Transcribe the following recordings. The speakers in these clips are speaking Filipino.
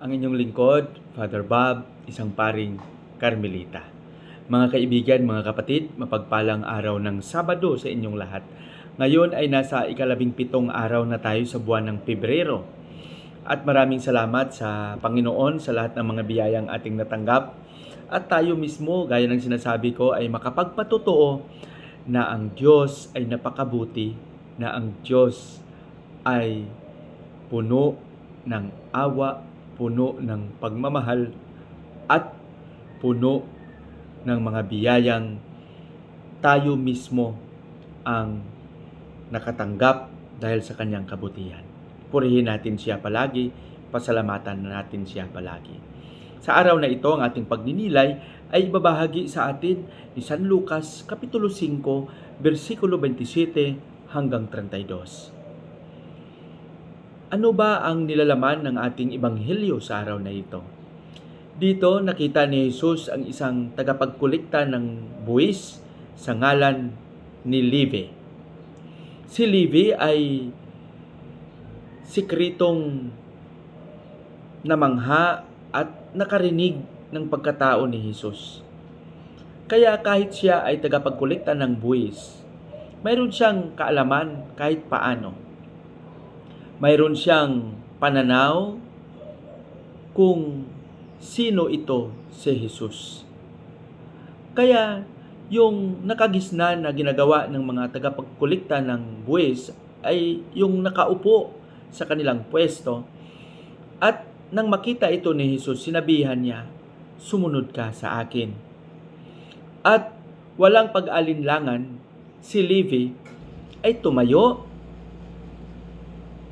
Ang inyong lingkod, Father Bob, isang paring Carmelita. Mga kaibigan, mga kapatid, mapagpalang araw ng Sabado sa inyong lahat. Ngayon ay nasa ikalabing pitong araw na tayo sa buwan ng Pebrero. At maraming salamat sa Panginoon sa lahat ng mga biyayang ating natanggap. At tayo mismo, gaya ng sinasabi ko, ay makapagpatotoo na ang Diyos ay napakabuti, na ang Diyos ay puno ng awa, puno ng pagmamahal, at puno ng mga biyayang tayo mismo ang nakatanggap dahil sa kanyang kabutihan. Purihin natin siya palagi, pasalamatan natin siya palagi. Sa araw na ito, ang ating pagninilay ay ibabahagi sa atin ni San Lucas, Kapitulo 5, versikulo 27 hanggang 32. Ano ba ang nilalaman ng ating ebanghelyo sa araw na ito? Dito nakita ni Jesus ang isang tagapagkulikta ng buwis sa ngalan ni Levi. Si Levi ay sikritong namangha at nakarinig ng pagkatao ni Jesus. Kaya kahit siya ay tagapagkulikta ng buwis, mayroon siyang kaalaman kahit paano. Mayroon siyang pananaw kung sino ito si Jesus. Kaya yung nakagisnan na ginagawa ng mga tagapagkulikta ng buwis ay yung nakaupo sa kanilang pwesto at nang makita ito ni Jesus, sinabihan niya, sumunod ka sa akin. At walang pag-alinlangan, si Levi ay tumayo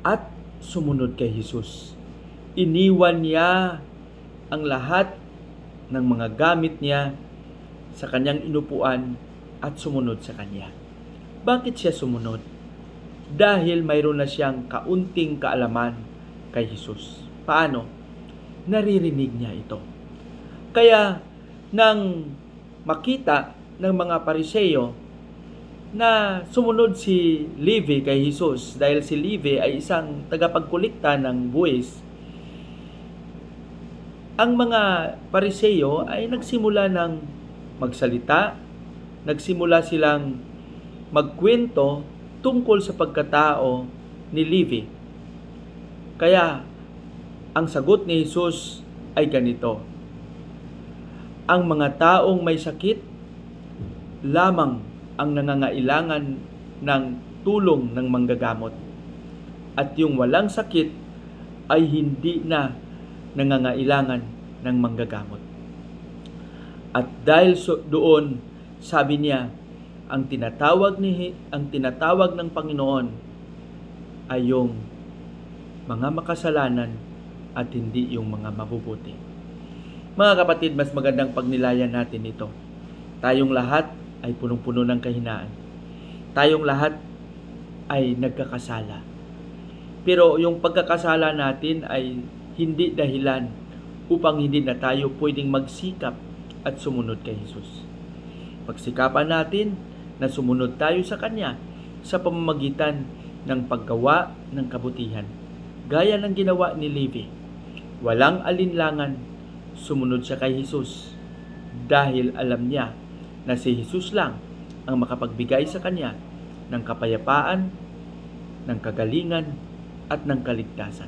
at sumunod kay Jesus. Iniwan niya ang lahat ng mga gamit niya sa kanyang inupuan at sumunod sa kanya. Bakit siya sumunod? Dahil mayroon na siyang kaunting kaalaman kay Jesus. Paano? Naririnig niya ito. Kaya nang makita ng mga pariseyo na sumunod si Levi kay Jesus dahil si Levi ay isang tagapagkulikta ng buwis, ang mga pariseyo ay nagsimula ng magsalita, nagsimula silang magkwento tungkol sa pagkatao ni Levi. Kaya ang sagot ni Jesus ay ganito. Ang mga taong may sakit lamang ang nangangailangan ng tulong ng manggagamot. At yung walang sakit ay hindi na nangangailangan ng manggagamot. At dahil so, doon, sabi niya, ang tinatawag ni ang tinatawag ng Panginoon ay yung mga makasalanan at hindi yung mga mabubuti. Mga kapatid, mas magandang pagnilayan natin ito. Tayong lahat ay punong-puno ng kahinaan. Tayong lahat ay nagkakasala. Pero yung pagkakasala natin ay hindi dahilan upang hindi na tayo pwedeng magsikap at sumunod kay Jesus. Pagsikapan natin na sumunod tayo sa Kanya sa pamamagitan ng paggawa ng kabutihan. Gaya ng ginawa ni Levi. Walang alinlangan, sumunod siya kay Jesus dahil alam niya na si Jesus lang ang makapagbigay sa kanya ng kapayapaan, ng kagalingan, at ng kaligtasan.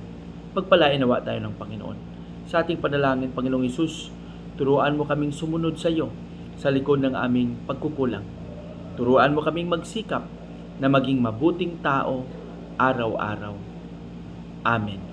Pagpalain nawa tayo ng Panginoon. Sa ating panalangin, Panginoong Isus, turuan mo kaming sumunod sa iyo sa likod ng aming pagkukulang. Turuan mo kaming magsikap na maging mabuting tao araw-araw. Amen.